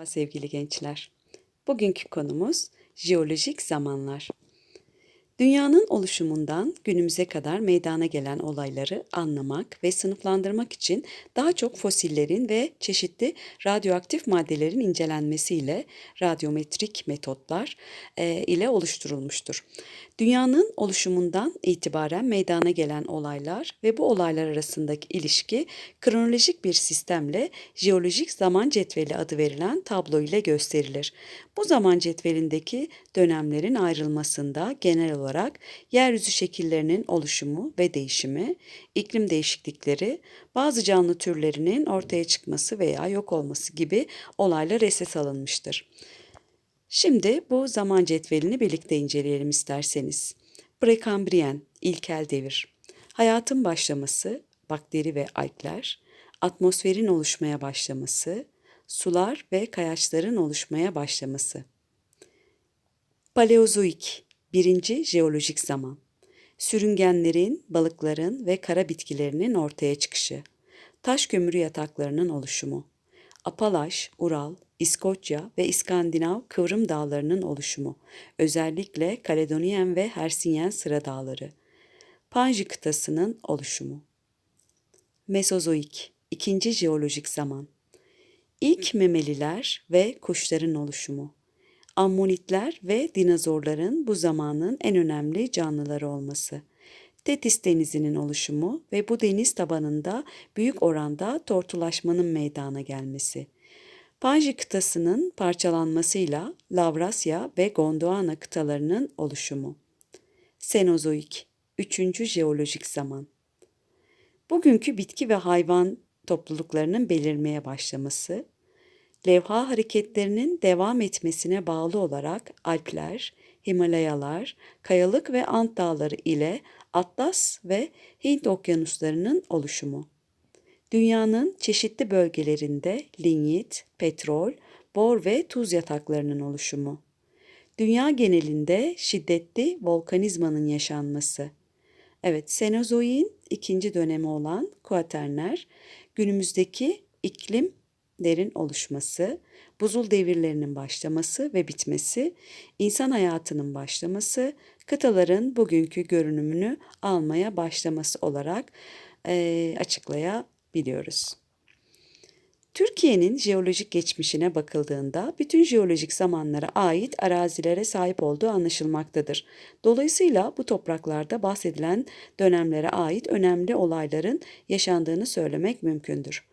Merhaba sevgili gençler. Bugünkü konumuz jeolojik zamanlar. Dünyanın oluşumundan günümüze kadar meydana gelen olayları anlamak ve sınıflandırmak için daha çok fosillerin ve çeşitli radyoaktif maddelerin incelenmesiyle radyometrik metotlar e, ile oluşturulmuştur. Dünyanın oluşumundan itibaren meydana gelen olaylar ve bu olaylar arasındaki ilişki kronolojik bir sistemle jeolojik zaman cetveli adı verilen tablo ile gösterilir. Bu zaman cetvelindeki dönemlerin ayrılmasında genel olarak yeryüzü şekillerinin oluşumu ve değişimi, iklim değişiklikleri, bazı canlı türlerinin ortaya çıkması veya yok olması gibi olaylar esas alınmıştır. Şimdi bu zaman cetvelini birlikte inceleyelim isterseniz. Prekambriyen, ilkel devir. Hayatın başlaması, bakteri ve algler, atmosferin oluşmaya başlaması, sular ve kayaçların oluşmaya başlaması. Paleozoik, birinci jeolojik zaman. Sürüngenlerin, balıkların ve kara bitkilerinin ortaya çıkışı. Taş kömürü yataklarının oluşumu. Apalaş, Ural, İskoçya ve İskandinav kıvrım dağlarının oluşumu, özellikle Kaledonyen ve Hersinyen sıra dağları. Panji kıtasının oluşumu. Mesozoik, ikinci jeolojik zaman. İlk memeliler ve kuşların oluşumu. Ammonitler ve dinozorların bu zamanın en önemli canlıları olması. Tetis denizinin oluşumu ve bu deniz tabanında büyük oranda tortulaşmanın meydana gelmesi. Panji kıtasının parçalanmasıyla Lavrasya ve Gondwana kıtalarının oluşumu. Senozoik, 3. jeolojik zaman. Bugünkü bitki ve hayvan topluluklarının belirmeye başlaması, levha hareketlerinin devam etmesine bağlı olarak Alpler, Himalayalar, Kayalık ve Ant Dağları ile Atlas ve Hint okyanuslarının oluşumu. Dünyanın çeşitli bölgelerinde linyit, petrol, bor ve tuz yataklarının oluşumu. Dünya genelinde şiddetli volkanizmanın yaşanması. Evet, Senozoi'nin ikinci dönemi olan Kuaterner, günümüzdeki iklimlerin oluşması, buzul devirlerinin başlaması ve bitmesi, insan hayatının başlaması, kıtaların bugünkü görünümünü almaya başlaması olarak e, açıklayabiliyoruz. Türkiye'nin jeolojik geçmişine bakıldığında bütün jeolojik zamanlara ait arazilere sahip olduğu anlaşılmaktadır. Dolayısıyla bu topraklarda bahsedilen dönemlere ait önemli olayların yaşandığını söylemek mümkündür.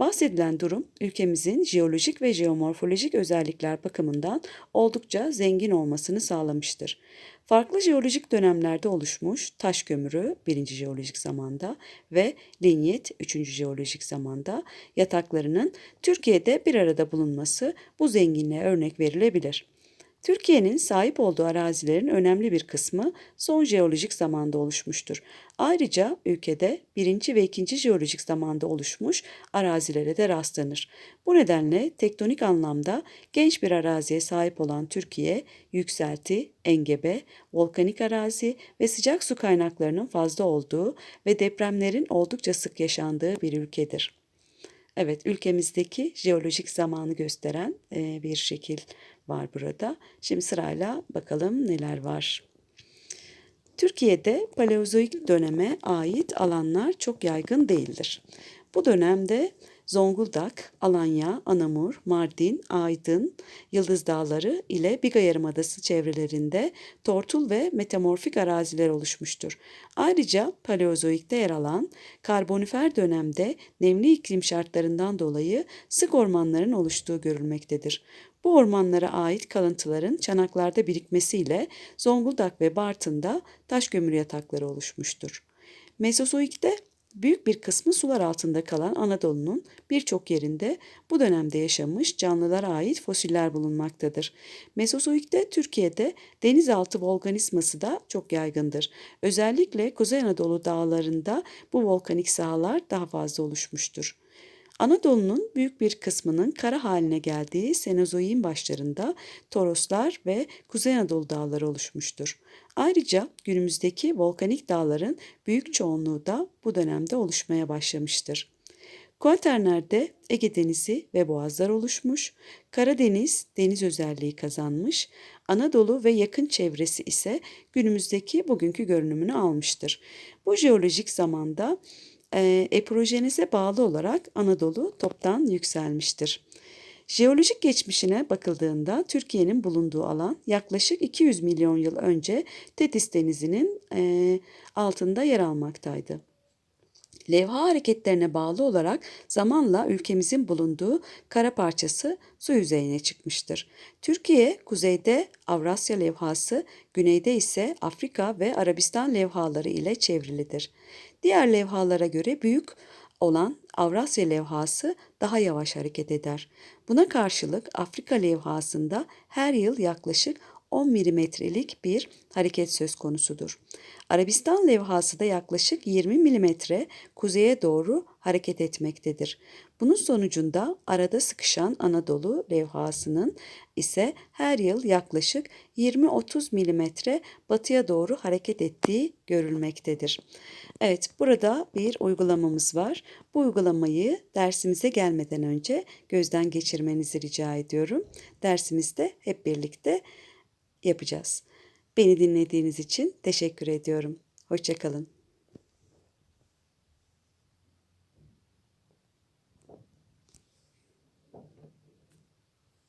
Bahsedilen durum ülkemizin jeolojik ve jeomorfolojik özellikler bakımından oldukça zengin olmasını sağlamıştır. Farklı jeolojik dönemlerde oluşmuş taş kömürü 1. jeolojik zamanda ve linyit 3. jeolojik zamanda yataklarının Türkiye'de bir arada bulunması bu zenginliğe örnek verilebilir. Türkiye'nin sahip olduğu arazilerin önemli bir kısmı son jeolojik zamanda oluşmuştur. Ayrıca ülkede birinci ve ikinci jeolojik zamanda oluşmuş arazilere de rastlanır. Bu nedenle tektonik anlamda genç bir araziye sahip olan Türkiye, yükselti, engebe, volkanik arazi ve sıcak su kaynaklarının fazla olduğu ve depremlerin oldukça sık yaşandığı bir ülkedir. Evet, ülkemizdeki jeolojik zamanı gösteren bir şekil var burada. Şimdi sırayla bakalım neler var. Türkiye'de Paleozoik döneme ait alanlar çok yaygın değildir. Bu dönemde Zonguldak, Alanya, Anamur, Mardin, Aydın, Yıldız Dağları ile Biga Yarımadası çevrelerinde tortul ve metamorfik araziler oluşmuştur. Ayrıca Paleozoik'te yer alan karbonifer dönemde nemli iklim şartlarından dolayı sık ormanların oluştuğu görülmektedir. Bu ormanlara ait kalıntıların çanaklarda birikmesiyle Zonguldak ve Bartın'da taş kömür yatakları oluşmuştur. Mesozoik'te büyük bir kısmı sular altında kalan Anadolu'nun birçok yerinde bu dönemde yaşamış canlılara ait fosiller bulunmaktadır. Mesozoik'te Türkiye'de denizaltı volkanizması da çok yaygındır. Özellikle Kuzey Anadolu dağlarında bu volkanik sahalar daha fazla oluşmuştur. Anadolu'nun büyük bir kısmının kara haline geldiği Senozoi'nin başlarında Toroslar ve Kuzey Anadolu dağları oluşmuştur. Ayrıca günümüzdeki volkanik dağların büyük çoğunluğu da bu dönemde oluşmaya başlamıştır. Kuaternerde Ege Denizi ve boğazlar oluşmuş, Karadeniz deniz özelliği kazanmış, Anadolu ve yakın çevresi ise günümüzdeki bugünkü görünümünü almıştır. Bu jeolojik zamanda eprojenize bağlı olarak Anadolu toptan yükselmiştir. Jeolojik geçmişine bakıldığında Türkiye'nin bulunduğu alan yaklaşık 200 milyon yıl önce Tetis Denizi'nin e, altında yer almaktaydı. Levha hareketlerine bağlı olarak zamanla ülkemizin bulunduğu kara parçası su yüzeyine çıkmıştır. Türkiye kuzeyde Avrasya levhası, güneyde ise Afrika ve Arabistan levhaları ile çevrilidir. Diğer levhalara göre büyük olan Avrasya levhası daha yavaş hareket eder. Buna karşılık Afrika levhasında her yıl yaklaşık 10 milimetrelik bir hareket söz konusudur. Arabistan levhası da yaklaşık 20 milimetre kuzeye doğru hareket etmektedir. Bunun sonucunda arada sıkışan Anadolu levhasının ise her yıl yaklaşık 20-30 milimetre batıya doğru hareket ettiği görülmektedir. Evet, burada bir uygulamamız var. Bu uygulamayı dersimize gelmeden önce gözden geçirmenizi rica ediyorum. Dersimizde hep birlikte yapacağız. Beni dinlediğiniz için teşekkür ediyorum. Hoşçakalın.